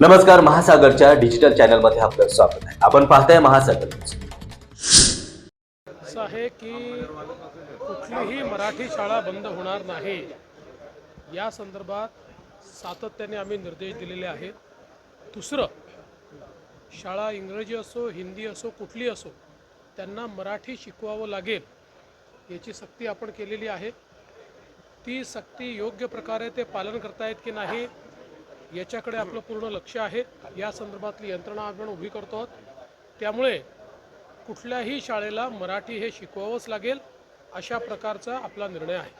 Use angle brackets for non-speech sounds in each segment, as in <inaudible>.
नमस्कार महासागरच्या डिजिटल चॅनलमध्ये आपलं स्वागत आहे. आपण पाहताय महासागर असं आहे की कुठलीही मराठी शाळा बंद होणार नाही. या संदर्भात सातत्याने आम्ही निर्देश दिलेले आहेत. दुसरं शाळा इंग्रजी असो हिंदी असो कुठली असो त्यांना मराठी शिकवावं लागेल याची सक्ती आपण केलेली आहे. ती सक्ती योग्य प्रकारे ते पालन करतायत की नाही याच्याकडे आपलं पूर्ण लक्ष आहे. या संदर्भातली यंत्रणा आपण उभी करतो आहोत. त्यामुळे कुठल्याही शाळेला मराठी हे शिकवावंच लागेल अशा प्रकारचा आपला निर्णय आहे.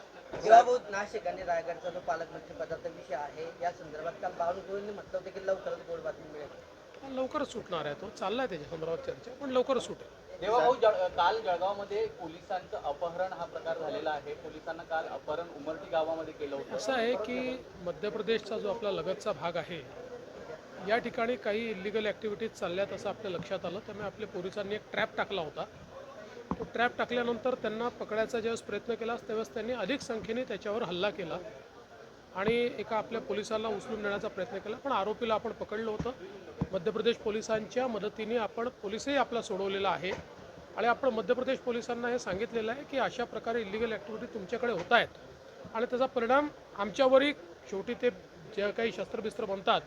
शिवाभाऊ नाशिक आणि रायगडचा जो पालकमंत्री पदाचा विषय आहे या संदर्भात काल बावनकुळेंनी म्हटलं होतं की लवकरच गोड बातमी मिळेल. लवकरच सुटणार आहे तो. चाललाय त्याच्या संदर्भात चर्चा पण लवकरच सुटेल. देवाभाऊ जळ- काल जळगावमध्ये पोलिसांचं अपहरण हा प्रकार झालेला आहे. पोलिसांना काल अपहरण उमरटी गावामध्ये केलं होतं. असं आहे की मध्य प्रदेशचा जो आपला लगतचा भाग आहे या ठिकाणी काही इलिगल ॲक्टिव्हिटीज चालल्यात असं आपल्या लक्षात आलं. त्यामुळे आपल्या पोलिसांनी एक ट्रॅप टाकला होता. तो ट्रॅप टाकल्यानंतर त्यांना पकडायचा ज्यावेळेस प्रयत्न केला त्यावेळेस त्यांनी अधिक संख्येने त्याच्यावर हल्ला केला. आणि एका आपल्या पोलिसाला उचलून नेण्याचा प्रयत्न केला पण आरोपीला आपण पकडलं होतं. मध्य प्रदेश पोलिसांच्या मदतीने आपण पोलिसही आपला सोडवलेला आहे. आणि आपण मध्य प्रदेश पोलिसांना हे सांगितलेलं आहे की अशा प्रकारे इलिगल ॲक्टिव्हिटी तुमच्याकडे होत आहेत. आणि त्याचा परिणाम आमच्यावरही शेवटी ते जे काही शस्त्रबिस्त्र बनतात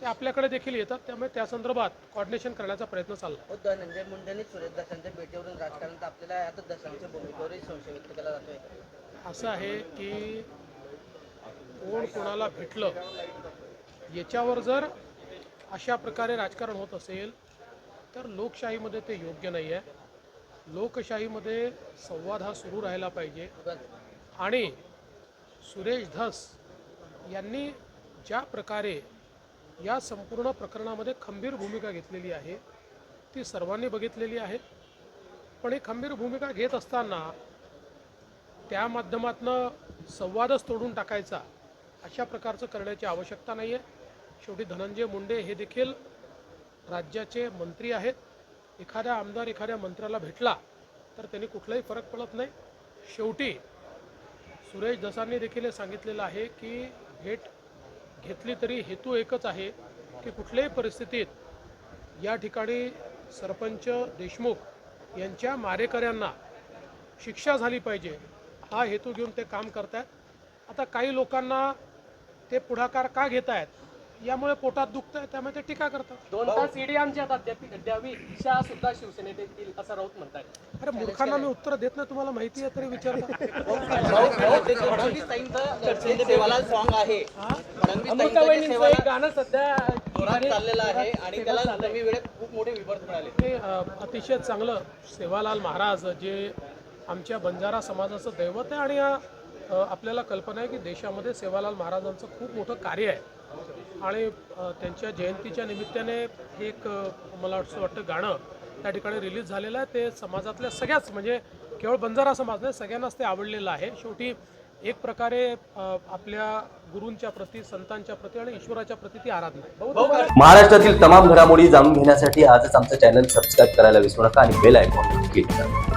ते आपल्याकडे देखील येतात. त्यामुळे त्या संदर्भात कॉर्डिनेशन करण्याचा प्रयत्न चालला. हो धनंजय मुंडेंनी सुरेश दसांच्या भेटीवरून राजकारण आता भूमिकेवरही संशय व्यक्त केला जातोय. असं आहे की कोण कोणाला भेटलं याच्यावर जर अशा प्रकारे राजकारण होत असेल तर लोकशाहीमध्ये ते योग्य नाही आहे. लोकशाहीमध्ये संवाद हा सुरू राहायला पाहिजे. आणि सुरेश धस यांनी ज्या प्रकारे या संपूर्ण प्रकरणामध्ये खंबीर भूमिका घेतलेली आहे ती सर्वांनी बघितलेली आहे. पण ही खंबीर भूमिका घेत असताना त्या माध्यमातनं संवादच तोडून टाकायचा अशा प्रकारचं करण्याची आवश्यकता नाही आहे शेवटी धनंजय मुंडे हे देखील राज्याचे मंत्री आहेत. एखाद्या आमदार एखाद्या मंत्र्याला भेटला तर त्यांनी कुठलाही फरक पडत नाही. शेवटी सुरेश दसांनी देखील हे सांगितलेलं आहे की भेट घेतली तरी हेतू एकच आहे की कुठल्याही परिस्थितीत या ठिकाणी सरपंच देशमुख यांच्या मारेकऱ्यांना शिक्षा झाली पाहिजे. हा हेतू घेऊन ते काम करतायत. आता काही लोकांना ते पुढाकार का घेत आहेत यामुळे पोटात दुखतं आहे त्यामुळे ते टीका करतात. दोन तास ईडी आमच्या तात्यात द्यावी इच्छा सुद्धा शिवसेनेत येतील असं राऊत म्हणतात अरे मूर्खांना मी उत्तर देत नाही तुम्हाला माहिती आहे तरी विचारता. <laughs> सॉन्ग आहे गाणं सध्या चाललेलं आहे आणि त्याला नवी वेळेत खूप मोठे विवर्त मिळाले. हे अ, अतिशय चांगलं सेवालाल महाराज जे आमच्या बंजारा समाजाचं दैवत आहे आणि आपल्याला कल्पना आहे की देशामध्ये सेवालाल महाराजांचं खूप मोठं कार्य आहे. आणि त्यांच्या जयंतीच्या निमित्ताने एक मला असं वाटतं गाणं त्या ठिकाणी रिलीज झालेलं आहे. ते समाजातल्या सगळ्याच म्हणजे केवळ बंजारा समाज नाही सगळ्यांनाच ते आवडलेलं आहे. शेवटी एक प्रकारे आपल्या गुरूंच्या प्रती संतांच्या प्रती आणि ईश्वराच्या प्रती ती आराधना आहे. महाराष्ट्रातील तमाम घडामोडी जाणून घेण्यासाठी आजच आमचं चॅनल सबस्क्राईब करायला विसरू नका आणि बेल आयकॉन क्लिक करा.